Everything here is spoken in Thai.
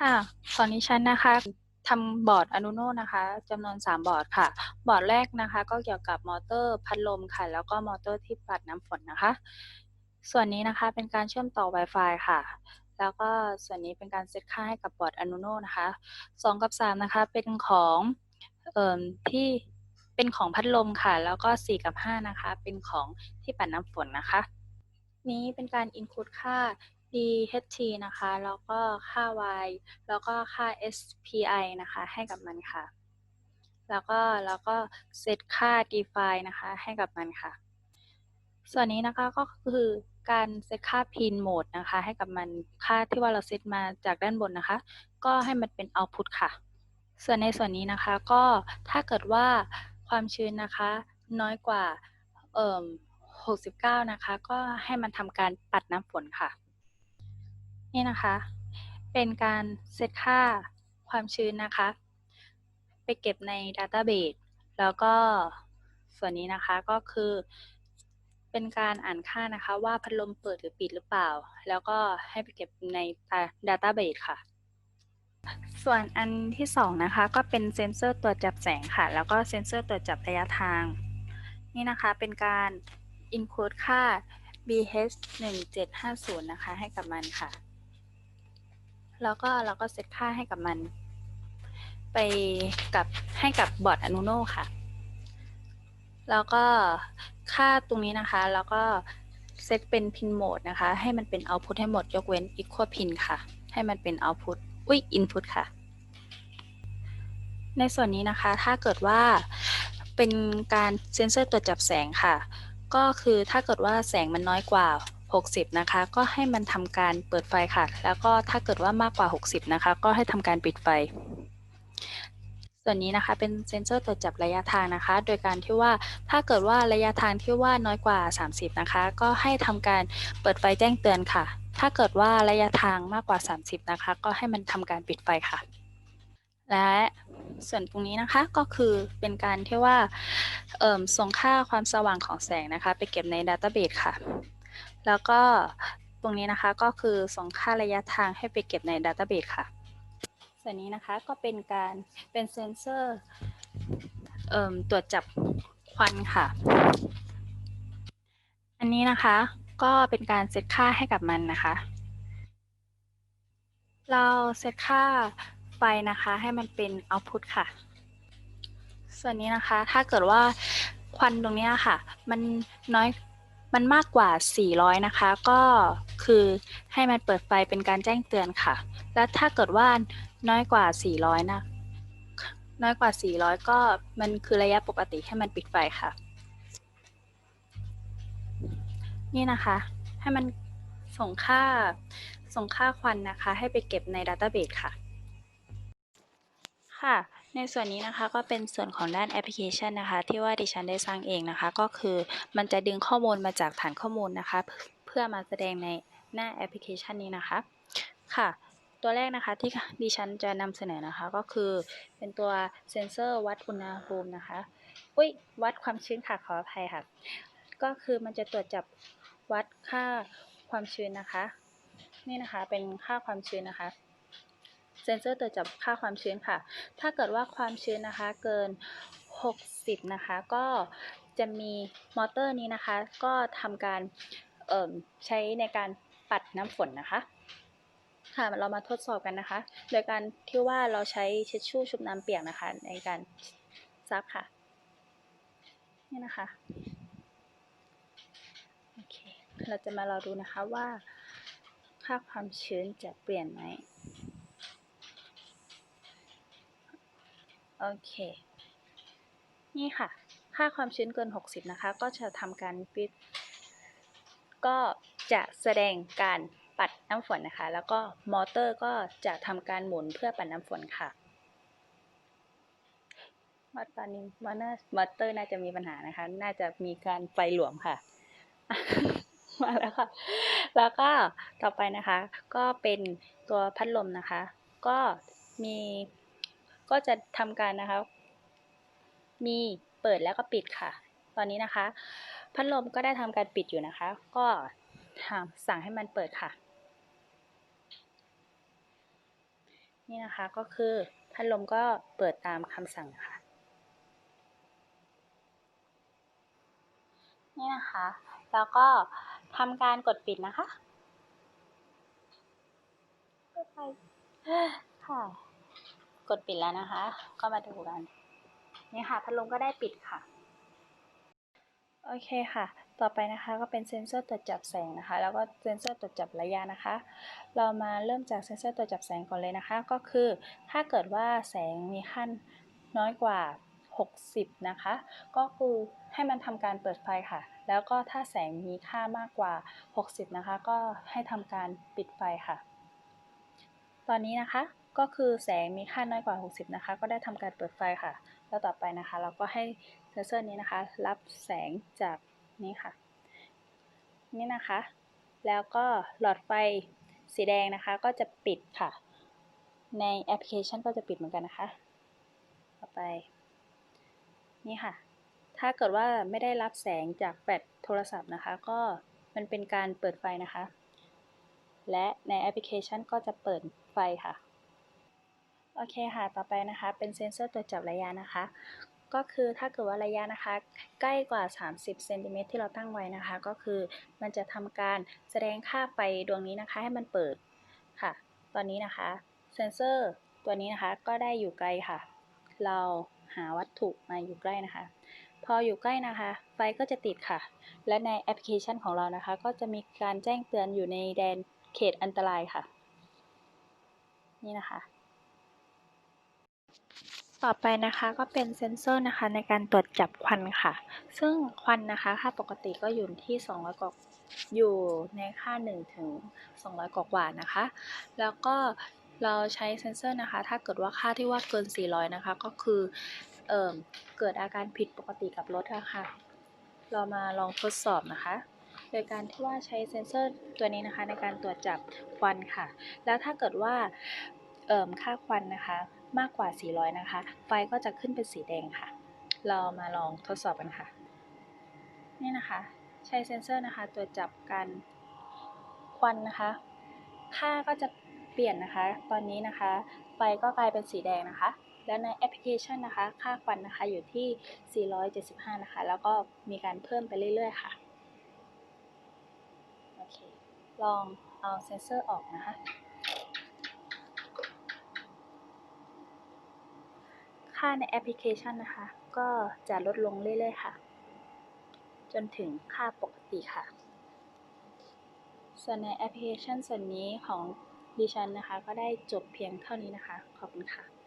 ค่ะของดิฉันนะคะทำบอร์ด Arduino นะคะจำนวน 3 บอร์ดค่ะ บอร์ดแรกนะคะ ก็เกี่ยวกับมอเตอร์พัดลมค่ะ แล้วก็มอเตอร์ที่ปัดน้ำฝนนะคะ ส่วนนี้นะคะเป็นการเชื่อมต่อ Wi-Fi ค่ะ แล้วก็ส่วนนี้เป็นการเซตค่าให้กับบอร์ด Arduino นะคะ 2 กับ 3 นะคะ เป็นของเอ่อที่เป็นของพัดลมค่ะ แล้วก็ 4 กับ 5 นะคะ เป็นของที่ปัดน้ำฝนนะคะ นี้เป็นการ include ค่า DHT นะคะ แล้วก็ค่า Y แล้วก็ค่า SPI นะคะ ให้กับมันค่ะ แล้วก็แล้วก็เซตค่า define นะคะ ให้กับมันค่ะ ส่วนนี้นะคะก็คือการเซตค่า pin mode นะคะ ให้กับมันค่าที่ว่าเราเซตมาจากด้านบนนะคะ ก็ให้มันเป็น output ค่ะ ส่วนในส่วนนี้นะคะก็ถ้าเกิดว่าความชื้นนะคะ น้อยกว่าเอ่อ69 นะคะ ก็ให้มันทำการปัดน้ำฝนค่ะ นี่นะคะ เป็นการเซตค่าความชื้นนะคะ ไปเก็บใน Database แล้วก็ส่วนนี้นะคะก็คือเป็นการอ่านค่านะคะ ว่าพัดลมเปิดหรือปิดหรือเปล่า แล้วก็ให้ไปเก็บใน Database ค่ะ ส่วนอันที่สองนะคะ ก็เป็นเซนเซอร์ตรวจจับแสงค่ะ แล้วก็เซนเซอร์ตรวจจับระยะทาง นี่นะคะเป็นการ include ค่า BH 1750 นะคะ ให้กับมันค่ะ แล้วก็เราก็เซตค่าให้กับมัน ไปกับให้กับบอร์ด Arduino ค่ะ แล้วก็ค่าตรงนี้นะคะ แล้วก็เซตเป็น pin mode นะคะ ให้มันเป็น output ให้หมดยกเว้น equal pin ค่ะ ให้มันเป็น output อุ้ย input ค่ะ ในส่วนนี้นะคะถ้าเกิดว่าเป็นการเซ็นเซอร์ตรวจจับแสงค่ะ ก็คือถ้าเกิดว่าแสงมันน้อยกว่า 60 นะคะ ก็ให้มันทำการเปิดไฟค่ะ แล้วก็ถ้าเกิดว่ามากกว่า 60 นะคะ ก็ให้ทำการปิดไฟ ส่วนนี้นะคะเป็นเซ็นเซอร์ตรวจจับระยะทางนะคะ โดยการที่ว่าถ้าเกิดว่าระยะทางที่ว่าน้อยกว่า 30 นะคะ ก็ให้ทำการเปิดไฟแจ้งเตือนค่ะ ถ้าเกิดว่าระยะทางมากกว่า 30 นะคะ ก็ให้มันทำการปิดไฟค่ะ และส่วนตรงนี้นะคะก็คือเป็นการที่ว่าส่งค่าความสว่างของแสงนะคะ ไปเก็บใน Database ค่ะ แล้วก็ตรงนี้นะคะก็คือส่งค่าระยะทางให้ไปเก็บใน Database ค่ะ ส่วนนี้นะคะก็เป็นการเป็นเซนเซอร์เอ่มตรวจจับควันค่ะ อันนี้นะคะก็เป็นการเซตค่าให้กับมันนะคะ เราเซตค่าไฟนะคะให้มันเป็น output ค่ะ ส่วนนี้นะคะถ้าเกิดว่าควันตรงนี้ค่ะ มันน้อย มันมากกว่า 400 นะคะ ก็คือให้มันเปิดไฟเป็นการแจ้งเตือนค่ะ และถ้าเกิดว่าน้อยกว่า 400 นะ น้อยกว่า 400 ก็มันคือระยะปกติให้มันปิดไฟค่ะ นี่นะคะ ให้มันส่งค่าส่งค่าควันนะคะ ให้ไปเก็บใน Database ค่ะ ค่ะ ในส่วนนี้นะคะก็เป็นส่วนของด้านแอปพลิเคชันนะคะ ที่ว่าดิฉันได้สร้างเองนะคะ ก็คือมันจะดึงข้อมูลมาจากฐานข้อมูลนะคะ เพื่อมาแสดงในหน้าแอปพลิเคชันนี้นะคะค่ะ ตัวแรกนะคะที่ดิฉันจะนำเสนอนะคะก็คือเป็นตัวเซ็นเซอร์วัดอุณหภูมินะคะอุ้ยวัดความชื้นค่ะขออภัยค่ะ ก็คือมันจะตรวจจับวัดค่าความชื้นนะคะ นี่นะคะเป็นค่าความชื้นนะคะ เซ็นเซอร์ตรวจจับค่าความชื้นค่ะ ถ้าเกิดว่าความชื้นนะคะเกิน 60 นะคะ ก็จะมีมอเตอร์นี้นะคะ ก็ทำการใช้ในการปัดน้ำฝนนะคะ ค่ะเรามาทดสอบกันนะคะ โดยการที่ว่าเราใช้เช็ดชู่ชุบน้ำเปียกนะคะ ในการซับค่ะ นี่นะคะโอเคเราจะมารอดูนะคะว่าค่าความชื้นจะเปลี่ยนไหม โอเค นี่ค่ะ ค่าความชื้นเกิน 60 นะคะ ก็จะทำการปิดก็จะแสดงการปัดน้ำฝนนะคะ แล้วก็มอเตอร์ก็จะทำการหมุนเพื่อปัดน้ำฝนค่ะว่าตอนนี้มอเตอร์มอเตอร์น่าจะมีปัญหานะคะ น่าจะมีการไฟหลวมค่ะ มาแล้วค่ะ แล้วก็ต่อไปนะคะ ก็เป็นตัวพัดลมนะคะ ก็มี ก็จะทำการนะคะ มีเปิดแล้วก็ปิดค่ะ ตอนนี้นะคะ พัดลมก็ได้ทำการปิดอยู่นะคะ ก็ทำสั่งให้มันเปิดค่ะ นี่นะคะก็คือพัดลมก็เปิดตามคำสั่งค่ะ นี่นะคะ แล้วก็ทำการกดปิดนะคะไปค่ะ กดปิดแล้วนะคะ ก็มาดูกัน นี่ค่ะ พัดลมก็ได้ปิดค่ะ โอเคค่ะ ต่อไปนะคะก็เป็นเซ็นเซอร์ตรวจจับแสงนะคะ แล้วก็เซ็นเซอร์ตรวจจับระยะนะคะ เรามาเริ่มจากเซ็นเซอร์ตรวจจับแสงก่อนเลยนะคะ ก็คือถ้าเกิดว่าแสงมีขั้นน้อยกว่า 60 นะคะ ก็คือให้มันทำการเปิดไฟค่ะ แล้วก็ถ้าแสงมีค่ามากกว่า 60 นะคะ ก็ให้ทำการปิดไฟค่ะ ตอนนี้นะคะ ก็คือแสงมีค่าน้อยกว่า 60 นะคะ ก็ได้ทำการเปิดไฟค่ะ แล้วต่อไปนะคะ เราก็ให้เซนเซอร์นี้นะคะ รับแสงจากนี้ค่ะ นี่นะคะ แล้วก็หลอดไฟสีแดงนะคะ ก็จะปิดค่ะ ในแอปพลิเคชันก็จะปิดเหมือนกันนะคะ ต่อไป นี่ค่ะ ถ้าเกิดว่าไม่ได้รับแสงจากแฟลชโทรศัพท์นะคะ ก็มันเป็นการเปิดไฟนะคะ และในแอปพลิเคชันก็จะเปิดไฟค่ะ โอเคค่ะ ต่อไปนะคะ เป็นเซ็นเซอร์ตรวจจับระยะนะคะ ก็คือถ้าเกิดว่าระยะนะคะ ใกล้กว่า 30เซนติเมตรที่เราตั้งไว้นะคะ ก็คือมันจะทำการแสดงค่าไฟดวงนี้นะคะ ให้มันเปิดค่ะ ตอนนี้นะคะ เซ็นเซอร์ตัวนี้นะคะ ก็ได้อยู่ไกลค่ะ เราหาวัตถุมาอยู่ใกล้นะคะ พออยู่ใกล้นะคะ ไฟก็จะติดค่ะ และในแอปพลิเคชันของเรานะคะ ก็จะมีการแจ้งเตือนอยู่ในแดนเขตอันตรายค่ะ นี่นะคะ ต่อไปนะคะก็เป็นเซนเซอร์นะคะในการตรวจจับควันค่ะ ซึ่งควันนะคะค่าปกติก็อยู่ที่ 200กว่าอยู่ในค่า 1 ถึง 200 กว่ากว่านะคะ แล้วก็เราใช้เซนเซอร์นะคะ ถ้าเกิดว่าค่าที่ว่าเกิน 400 นะคะ ก็คือเอ่อเกิดอาการผิดปกติกับรถอะค่ะเรามาลองทดสอบนะคะ โดยการที่ว่าใช้เซนเซอร์ตัวนี้นะคะในการตรวจจับควันค่ะ แล้วถ้าเกิดว่าเอ่มค่าควันนะคะ มากกว่า 400 นะคะ ไฟก็จะขึ้นเป็นสีแดงค่ะ เรามาลองทดสอบกันค่ะ นี่นะคะ ใช้เซ็นเซอร์นะคะตรวจจับการควันนะคะ ค่าก็จะเปลี่ยนนะคะ ตอนนี้นะคะ ไฟก็กลายเป็นสีแดงนะคะ และในแอปพลิเคชันนะคะ ค่าควันนะคะอยู่ที่ 475 นะคะ แล้วก็มีการเพิ่มไปเรื่อยๆค่ะ โอเค ลองเอาเซ็นเซอร์ออกนะคะ ค่าในแอปพลิเคชันนะคะ ก็จะลดลงเรื่อยๆค่ะ จนถึงค่าปกติค่ะ ส่วนในแอปพลิเคชันส่วนนี้ของดิฉันนะคะ ก็ได้จบเพียงเท่านี้นะคะ ขอบคุณค่ะ